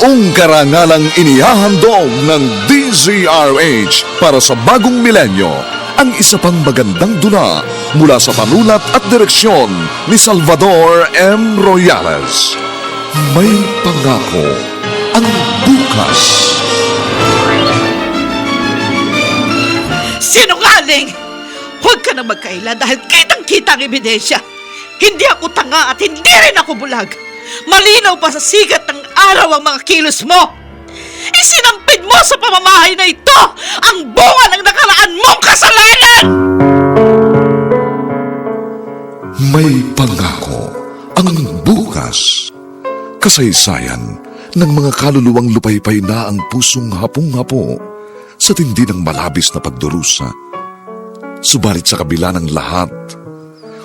Buong karangalang inihahandog ng DZRH para sa bagong milenyo ang isa pang magandang dula mula sa panulat at direksyon ni Salvador M. Royales. May pangako ang bukas. Sinungaling! Huwag ka na magkaila dahil kitang-kita ang ebidensya. Hindi ako tanga at hindi rin ako bulag. Malinaw pa sa sigat ng araw ang mga kilos mo. Isinampid mo sa pamamahay na ito ang bunga ng nakaraan mong kasalanan! May pangako ang bukas. Kasaysayan ng mga kaluluwang lupaypay na ang pusong hapong-hapo sa tindi ng malabis na pagdurusa. Subalit sa kabila ng lahat,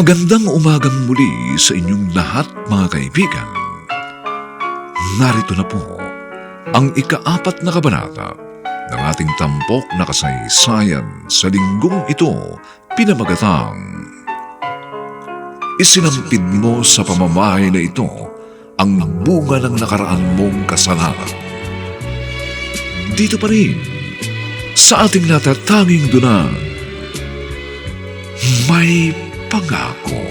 Magandang umagang muli sa inyong lahat mga kaibigan. Narito na po ang ikaapat na kabanata ng ating tampok na kasaysayan sa linggong ito pinamagatang Isinampid mo sa pamamahay na ito ang bunga ng nakaraan mong kasalanan. Dito pa rin sa ating natatanging dunang may pangako.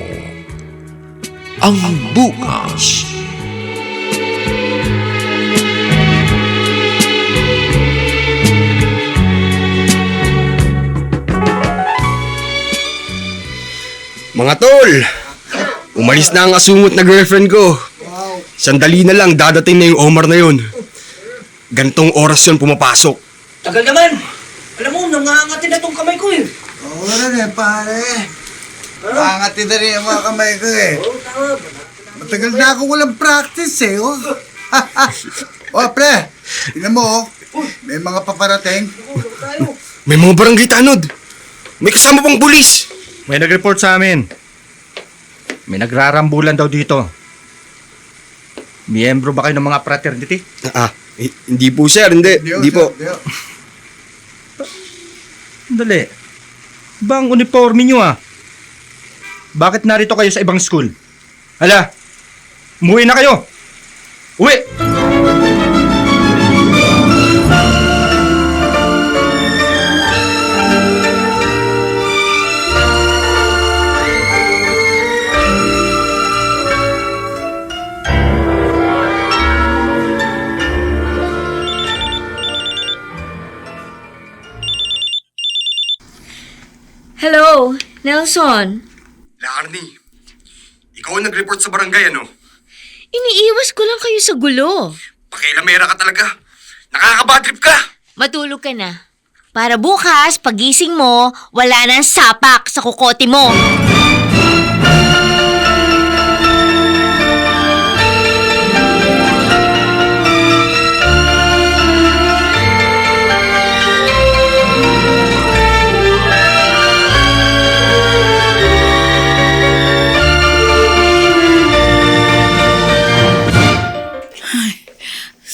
Ang bukas. Mga tol, umalis na ang asungot na girlfriend ko. Sandali na lang, dadating na yung Omar na yun. Gantong oras yun pumapasok. Tagal naman! Alam mo, nangangatin na tong kamay ko eh. Oo na eh, pare. Pangatin na rin ang mga kamay ko eh. Matagal na ako walang practice eh, oh. oh, pre, tingnan mo, oh. May mga paparating. May mga barangay tanod. May kasama pang pulis. May nag-report sa amin. May nagrarambulan daw dito. Miyembro ba kayo ng mga fraternity? Ah, eh, hindi po sir, hindi. Hindi po. Dio. Dali. Ba ang uniforme nyo ah? Bakit narito kayo sa ibang school? Hala, umuwi na kayo! Uwi! Hello, Nelson. Larny, ikaw ang nag-report sa barangay, ano? Iniiwas ko lang kayo sa gulo. Pakilamera ka talaga. Nakakabad trip ka. Matulog ka na. Para bukas, pagising mo, wala nang sapak sa kukote mo.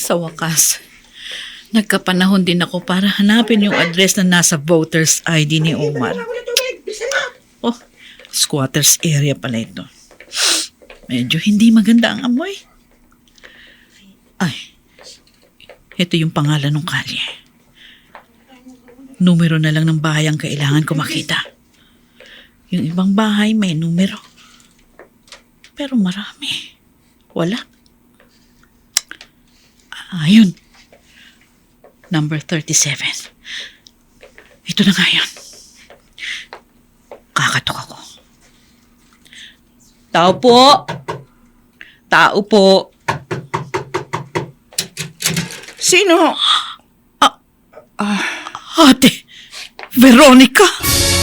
Sa wakas, nagkapanahon din ako para hanapin yung address na nasa voter's ID ni Omar. Oh, squatters area pala ito. Medyo hindi maganda ang amoy. Ay, ito yung pangalan ng kalye. Numero na lang ng bahay ang kailangan ko makita. Yung ibang bahay may numero. Pero marami. Wala. Ayun. Number 37. Ito na nga yun. Kakatok ako. Tao po! Tao po! Sino? Ate! Veronica!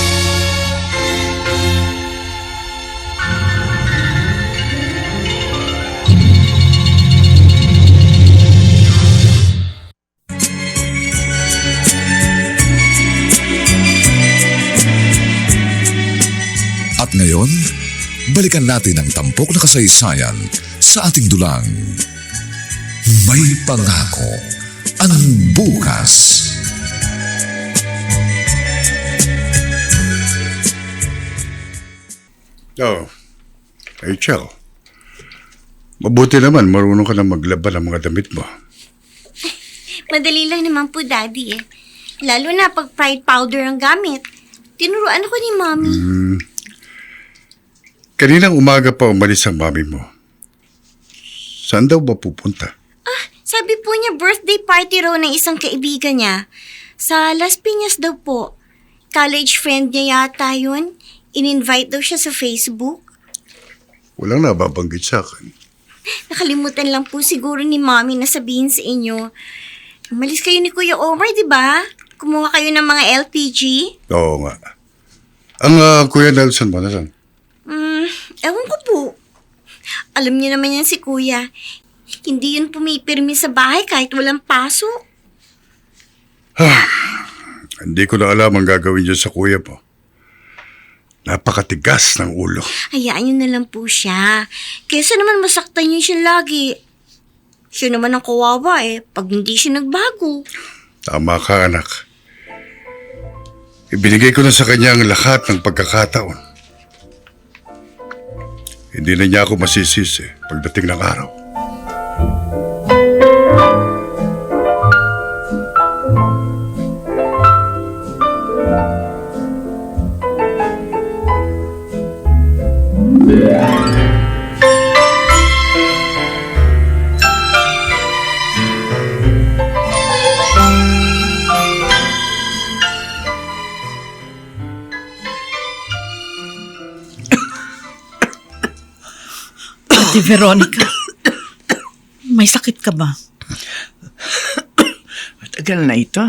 At ngayon, balikan natin ang tampok na kasaysayan sa ating dulang. May pangako ang bukas. Oh, Rachel. Mabuti naman, marunong ka na maglaban ng mga damit mo. Madali lang naman po, Daddy eh. Lalo na pag pride powder ang gamit. Tinuruan ako ni Mommy. Kaninang umaga pa umalis ang mami mo. Saan daw ba pupunta? Sabi po niya birthday party raw ng isang kaibigan niya. Sa Las Piñas daw po. College friend niya yata yun. In-invite daw siya sa Facebook. Walang nababanggit sa akin. Nakalimutan lang po siguro ni Mommy na sabihin sa inyo. Umalis kayo ni Kuya Omar, di ba? Kumuha kayo ng mga LPG. Oo nga. Ang ah, Kuya Nelson mo, nasan? Hmm, ewan ko po. Alam niyo naman yan si Kuya. Hindi yun pumipirmi sa bahay kahit walang pasok. Hindi ko na alam ang gagawin dyan sa kuya mo. Napakatigas ng ulo. Hayaan niyo na lang po siya. Kesa naman masaktan niyo siya lagi. Siya naman ang kawawa eh, pag hindi siya nagbago. Tama ka, anak. Ibinigay ko na sa kanya ang lahat ng pagkakataon. Hindi na niya ako masisisi pagdating ng araw. Veronica. May sakit ka ba? Matagal na ito.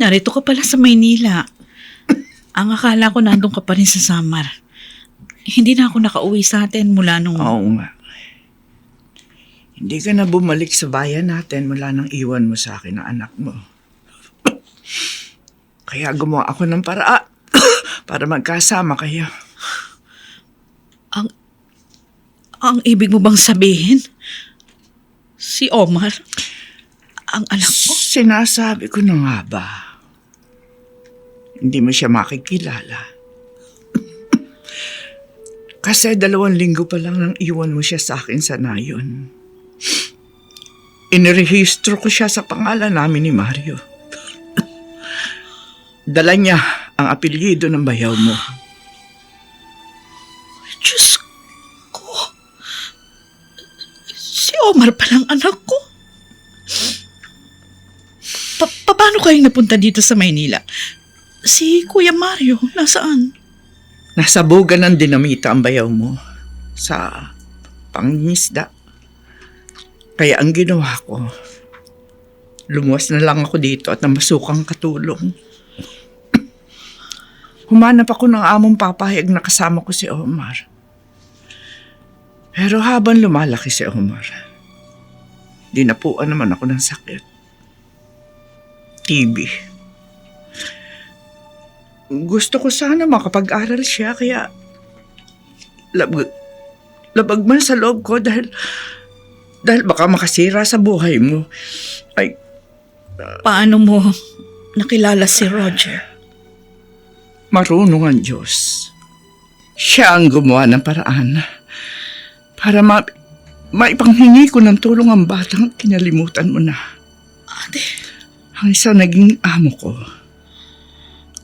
Narito ka pala sa Maynila. Ang akala ko nandun ka pa rin sa Samar. Hindi na ako nakauwi sa atin mula nung... Oo nga. Hindi ka na bumalik sa bayan natin mula nang iwan mo sa akin ang anak mo. Kaya gumawa ako ng para para magkasama kayo. Ang ibig mo bang sabihin? Si Omar? Ang anak mo? Sinasabi ko na nga ba? Hindi mo siya makikilala. Kasi dalawang linggo pa lang nang iwan mo siya sa akin sa nayon. Inirehistro ko siya sa pangalan namin ni Mario. Dala niya ang apelyido ng bayaw mo. Si Omar palang anak ko. Pa- pa- paano kayong napunta dito sa Maynila? Si Kuya Mario, nasaan? Nasa buga ng dinamita ang bayaw mo sa pangingisda. Kaya ang ginawa ko, lumuwas na lang ako dito at namasukang katulong. Humanap ako ng among papahayag na kasama ko si Omar. Pero habang lumalaki si Omar, dinapuan naman ako ng sakit. TB. Gusto ko sana makapag-aral siya kaya labag, labag man sa loob ko dahil dahil baka makasira sa buhay mo. Ay, Paano mo nakilala si Roger? marunong ang Diyos. Siya ang gumawa ng paraan para ma maipanghingi ko ng tulong ang batang kinalimutan mo na. Ate, Ang isa naging amo ko.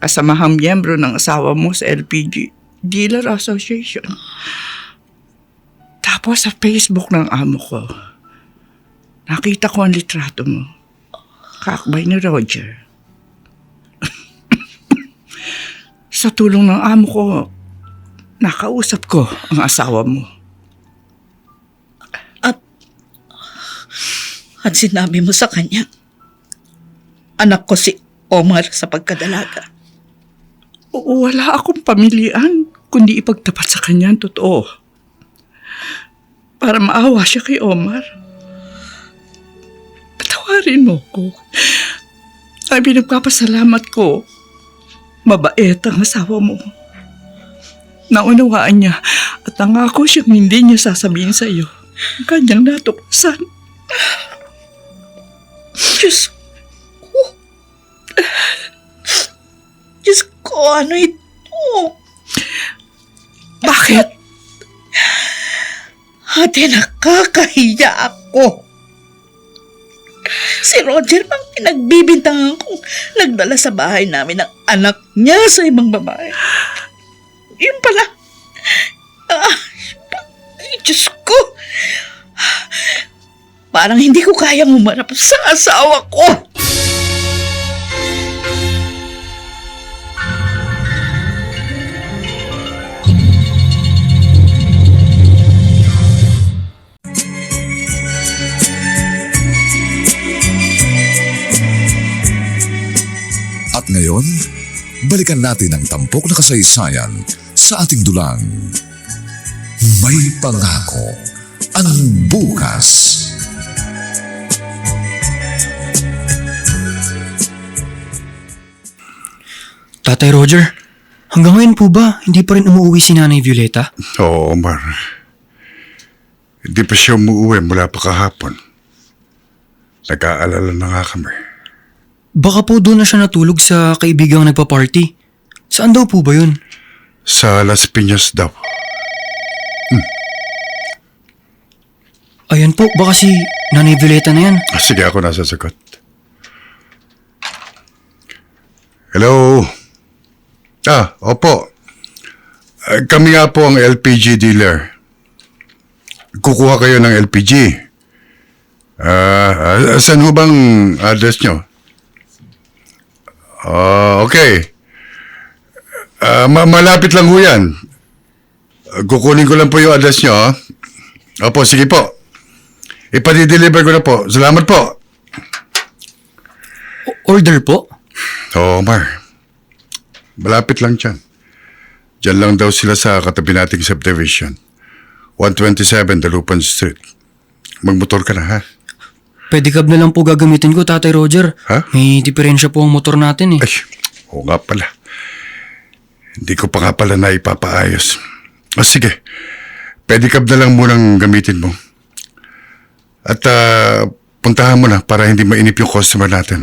Kasamahang miyembro ng asawa mo sa LPG Dealer Association. Tapos sa Facebook ng amo ko, nakita ko ang litrato mo. Kakbay ni Roger. sa tulong ng amo ko, nakausap ko ang asawa mo. At sinabi mo sa kanya, anak ko si Omar sa pagkadalaga. Oo, wala akong pamilian, kundi ipagtapat sa kanya ang totoo. Para maawa siya kay Omar. Patawarin mo ko. Ay, pinagpapasalamat ko. Mabait ang asawa mo. Naunawaan niya at nangako siyang hindi niya sasabihin sa iyo ang kanyang natuklasan. Diyos ko. Diyos ko, ano ito? Bakit? Ate, nakakahiya ako. Si Roger bang pinagbibintangan kong nagdala sa bahay namin ng anak niya sa ibang babae. Yun pala. Ah, Parang hindi ko kayang umarap sa asawa ko. At ngayon, balikan natin ang tampok na kasaysayan sa ating dulang. May pangako ang bukas. Tatay Roger, hanggang ngayon po ba hindi pa rin umuwi si Nanay Violeta? Oo, Omar. Hindi pa siya umuwi mula pa kahapon. Nag-aalala na nga kami. Baka po doon na siya natulog sa kaibigang nagpa-party. Saan daw po ba yun? Sa Las Piñas daw. Ayan po, baka si Nanay Violeta na yan. Sige, ako nasasagot. Hello? Ah, opo. Ah, Kami nga po ang LPG dealer. Kukuha kayo ng LPG. Ah, ah, saan ho bang address nyo? Ah, okay. Ah, ma- malapit lang ho yan. Kukunin ko lang po yung address nyo. ah. Opo, sige po. Ipadi-deliver ko na po. Salamat po. Order po? Oo, Omar. Malapit lang dyan. Diyan lang daw sila sa katabi nating subdivision. 127 Dalupan Street. Magmotor ka na, ha? Pedicab na lang po gagamitin ko, Tatay Roger. Ha? May diferensya po ang motor natin eh. Ay, oo nga pala. Hindi ko pa nga pala na ipapaayos. O sige, pedicab na lang munang gamitin mo. At ah, puntahan mo na para hindi mainip yung customer natin.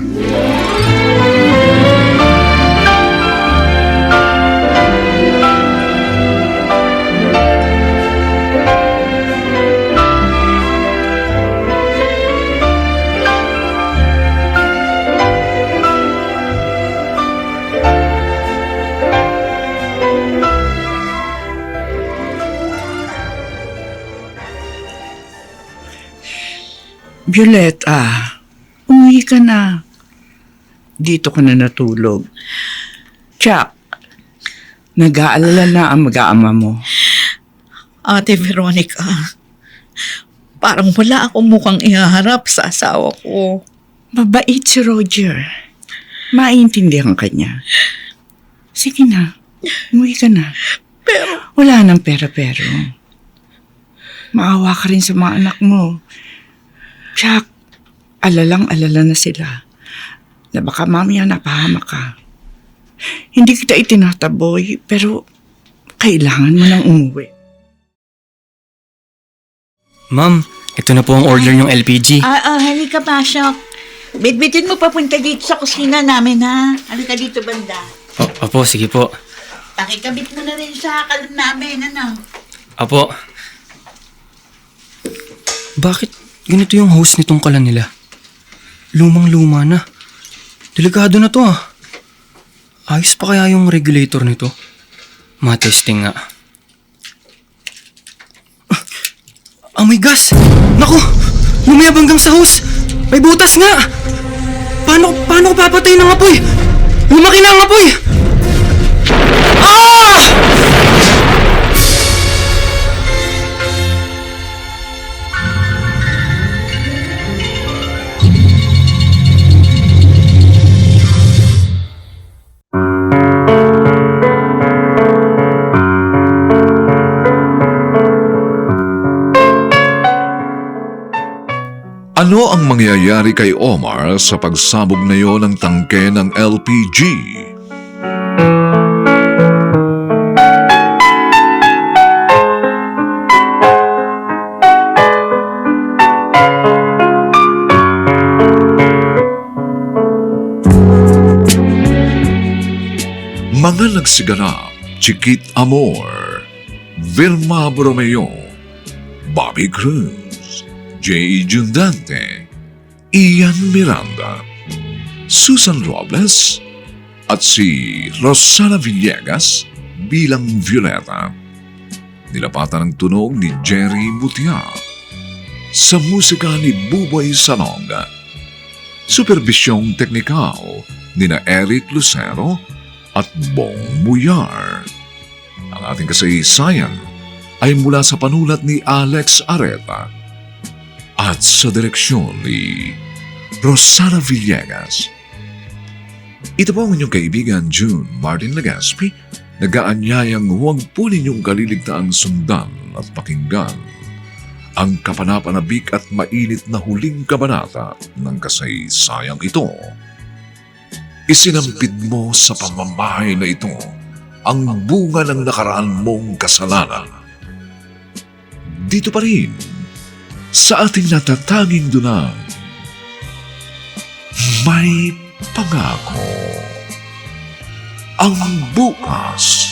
Violeta, umuwi ka na. Dito ka na natulog. Chuck, nag-aalala na ang mag-aama mo. Ate Veronica, parang wala akong mukhang ihaharap sa asawa ko. Mabait si Roger. Maintindihan ka niya. Sige na, umuwi ka na. Pero, Wala nang pera-pero. Maawa ka rin sa mga anak mo. Chuck, alalang-alala na sila. Na baka mamaya napahamak ka. Hindi kita itinataboy, pero kailangan mo nang umuwi. Ma'am, ito na po ang order yung LPG. Ah, ah, halika Pasok. Bitbitin mo papunta dito sa kusina namin, ha? Halika dito, banda. O- opo, sige po. Pakikabit mo na rin sa kalan namin, ano? Apo. Bakit ganito yung host nitong kalan nila? Lumang-luma na. Delikado na to ah. Ayos pa kaya yung regulator nito? Matesting nga. Ah, Amoy gas! Naku! Lumayab hanggang sa hose! May butas nga! Paano, paano ko papatay ng apoy? Lumaki na ang apoy! Ano ang mangyayari kay Omar sa pagsabog na yon ng tangke ng LPG? Mga nagsiganap, Chiquit Amor, Vilma Bromeo, Bobby Cruz, J. Jundante, Ian Miranda, Susan Robles, at si Rosana Villegas bilang Violeta. Nilapatan ng tunog ni Jerry Butia. Sa musika ni Buboy Salong. Supervisyong teknikal ni na Eric Lucero at Bong Muyar. Ang ating kasaysayan ay mula sa panulat ni Alex Areta at sa direksyon ni Rosana Villegas. Ito po ang inyong kaibigan June Martin Legaspi, nagaanyayang huwag po ninyong kaliligtaang sundan at pakinggan ang kapanapanabik at mainit na huling kabanata ng kasaysayang ito. Isinampid mo sa pamamahay na ito ang bunga ng nakaraan mong kasalanan. Dito pa rin sa ating natatanging dunang may pangako. Ang bukas